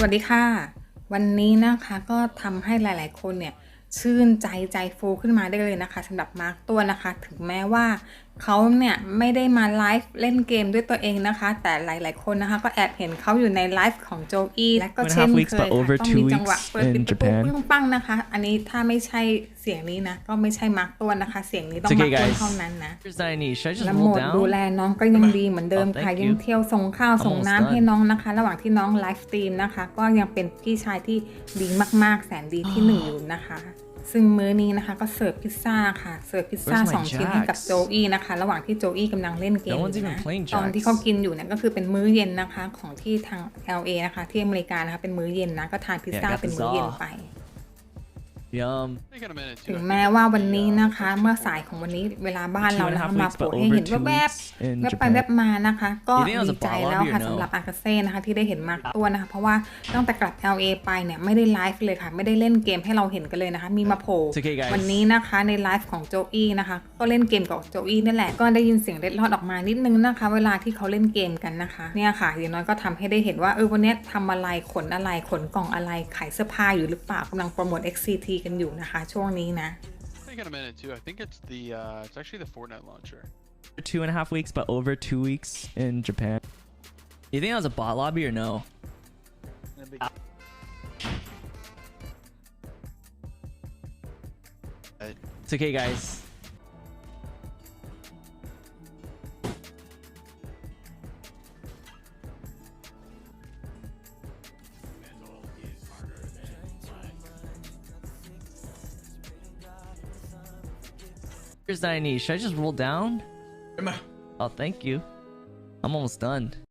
สวัสดีค่ะ วันนี้นะคะก็ทำให้หลายๆ คนเนี่ยชื่นใจใจฟูขึ้นมาได้เลยนะคะสำหรับมาร์กตัวนะคะ ถึงแม้ว่า เขาเนี่ยไม่ได้มาไลฟ์เล่นเกมด้วยตัวเองนะคะ แต่หลาย ๆ คนนะคะ ก็แอบเห็นเขาอยู่ในไลฟ์ของโจอี้และก็ One and a เช่น half เค weeks, ย but over ค่ะต้อง two มีจังหวะ weeks เปิดปิด in ประตู Japan. ปึ้งปังนะคะ อันนี้ถ้าไม่ใช่เสียงนี้นะ ก็ไม่ใช่มาร์กตัวนะคะ เสียงนี้ต้อง It's มา okay, ร์กตัว guys. เท่านั้นนะ Here's that I need. Should I just และโหม roll ดดูแล down? น้องก็ยังดีเหมือนเดิม Oh, thank ค่ะ you. ยังเที่ยวส่งข้าวส่ง almost น้ำให้ done. น้องนะคะ ระหว่างที่น้องไลฟ์สตรีมนะคะ ก็ยังเป็นพี่ชายที่ดีมาก ๆ แสนดีที่หนึ่งอยู่นะคะ ซึ่งมื้อนี้นะคะก็เสิร์ฟพิซซ่าค่ะ เสิร์ฟพิซซ่า Where's my สองชิ้นให้กับ Jax? โจอี้นะคะ ระหว่างที่โจอี้กำลังเล่นเกม No อ one's ยู่ even นะ playing ตอน Jax. ที่เขากินอยู่เนี่ยก็คือเป็นมื้อเย็นนะคะของที่ทาง LA นะคะที่อเมริกานะคะเป็นมื้อเย็นนะก็ทานพิซซ่า Yeah, got เป็น this มื้อเย็น off. ไป Yum. I got a minute ถึ too. ง I แม้ think ว่า it's วัน the, นี้ uh, นะคะ Texas เมื่อ Hold'em. สายของวันนี้เวลาบ้านเรา Two and a นะคะ half มา weeks, โผล่ but ให้เห็น over two แวบ weeks ๆ in แวบไป Japan. แวบมานะคะ ก็ You think that was ดี a ใจ ball แล้ว lobby or ค่ะ no? สำหรับอากาเซ่นะคะที่ได้เห็นมาร์กตัวนะคะ เพราะว่าตั้งแต่กลับ LA ไปเนี่ยไม่ได้ไลฟ์เลยค่ะ ไม่ได้เล่นเกมให้เราเห็นกันเลยนะคะ มีมาโผล่ It's okay, guys. วันนี้นะคะในไลฟ์ของโจอี้นะคะ ก็เล่นเกมกับโจอี้นี่แหละก็ได้ยินเสียงเล็ดลอดออกมานิดนึงนะคะ เวลาที่เขาเล่นเกมกันนะคะเนี่ยค่ะอย่างน้อยก็ทำให้ได้เห็นว่าเออวันนี้ทำอะไรขนอะไรขนกล่องอะไรขายเสื้อผ้าอยู่หรือเปล่ากำลังโปรโมท XCT กันอยู่นะคะ ช่วงนี้นะ I got a minute too. I think it's the uh, it's actually the Fortnite launcher. Two and a half weeks, but over two weeks in Japan. You think that was a bot lobby or no? It's okay, guys. That I need. Should I just roll down? Oh, thank you. I'm almost done.